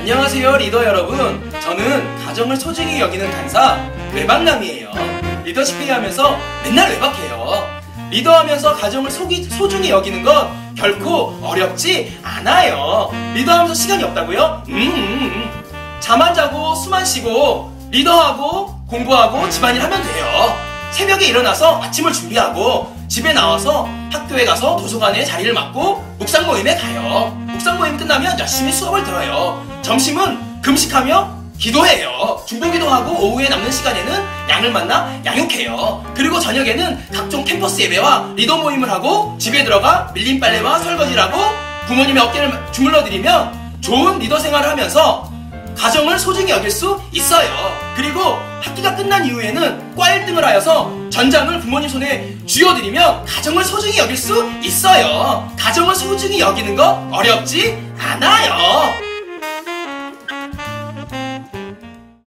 안녕하세요 리더 여러분 저는 가정을 소중히 여기는 간사 외박남이에요 리더십 회의하면서 맨날 외박해요 리더하면서 가정을 소기, 소중히 여기는 건 결코 어렵지 않아요 리더하면서 시간이 없다고요? 음, 음, 음. 잠안 자고 숨안 쉬고 리더하고 공부하고 집안일 하면 돼요 새벽에 일어나서 아침을 준비하고 집에 나와서 학교에 가서 도서관에 자리를 맡고 묵상 모임에 가요. 묵상 끝나면 열심히 수업을 들어요. 점심은 금식하며 기도해요. 중보 기도하고 오후에 남는 시간에는 양을 만나 양육해요. 그리고 저녁에는 각종 캠퍼스 예배와 리더 모임을 하고 집에 들어가 밀린 빨래와 설거지를 하고 부모님의 어깨를 주물러 드리면 좋은 리더 생활을 하면서 가정을 소중히 여길 수 있어요. 그리고 학기가 끝난 이후에는 과 1등을 하여서 전장을 부모님 손에 쥐어드리면 가정을 소중히 여길 수 있어요. 가정을 소중히 여기는 거 어렵지 않아요.